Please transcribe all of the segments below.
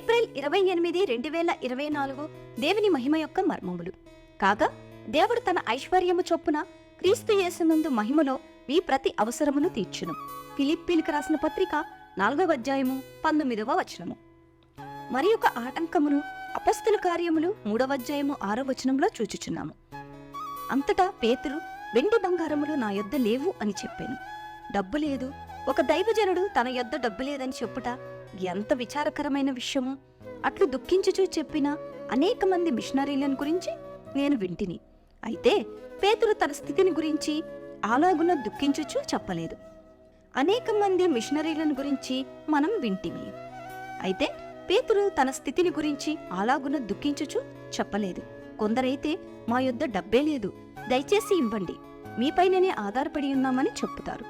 April ఇరవై ఎనిమిది రెండు వేల ఇరవై నాలుగు దేవుని మహిమ యొక్క మర్మములు. కాగా దేవుడు తన ఐశ్వర్యము చొప్పున క్రీస్తు యేసునందు మహిమలో మీ ప్రతి అవసరమును తీర్చును. ఫిలిప్పీలకు రాసిన పత్రిక నాలుగవ అధ్యాయము పంతొమ్మిదవ వచనము. మరి ఒక ఆటంకమును అపస్తుల కార్యములు మూడవ అధ్యాయము ఆరో వచనంలో చూచుచున్నాము. అంతటా పేతురు వెండి బంగారములు నా యొద్ద లేవు అని చెప్పాను. డబ్బు లేదు. ఒక దైవజనుడు తన యొద్ద డబ్బు లేదని చెప్పుట ఎంత విచారకరమైన విషయము అట్లు దుఃఖించుచూ చెప్పిన అనేక మంది మిషనరీలను గురించి నేను వింటిని. అయితే పేతురు తన స్థితిని గురించి అలాగున దుఃఖించుచూ చెప్పలేదు. అనేక మంది మిషనరీలను గురించి మనం వింటిమి. అయితే పేతురు తన స్థితిని గురించి అలాగున దుఃఖించుచు చెప్పలేదు. కొందరైతే మా యొద్ద డబ్బే లేదు. దయచేసి ఇవ్వండి. మీపైననే ఆధారపడి ఉన్నామని చెప్పుతారు.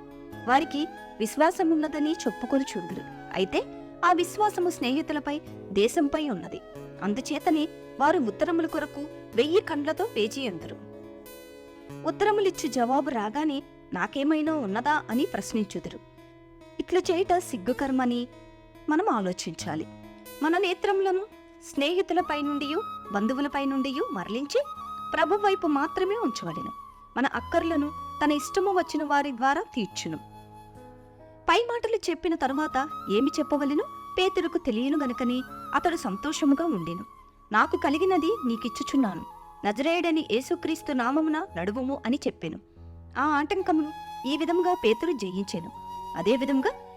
వారికి విశ్వాసమున్నదని చెప్పుకొని చూడరు అయితే ఆ విశ్వాసము స్నేహితులపై దేశంపై ఉన్నది. అందుచేతనే వారు ఉత్తరముల కొరకు వెయ్యి కండ్లతో వేచి ఎందురు ఉత్తరములిచ్చు జవాబు రాగానే నాకేమైనా ఉన్నదా అని ప్రశ్నించుదురు. ఇట్లా చేయట సిగ్గుకరమని మనం ఆలోచించాలి. మన నేత్రములను స్నేహితులపై నుండి బంధువులపై నుండి మరలించి ప్రభు వైపు మాత్రమే ఉంచవలను. మన అక్కర్లను తన ఇష్టము వచ్చిన వారి ద్వారా తీర్చును. పై మాటలు చెప్పిన తరువాత ఏమి చెప్పవలెను? పేతురుకు తెలియను గనుకని అతడు సంతోషముగా ఉండెను. నాకు కలిగినది నీకిచ్చుచున్నాను. నజరేయుడని యేసుక్రీస్తు నామమున నడువుము అని చెప్పెను. ఆ ఆటంకమును ఈ విధముగా పేతురు జయించెను. అదేవిధముగా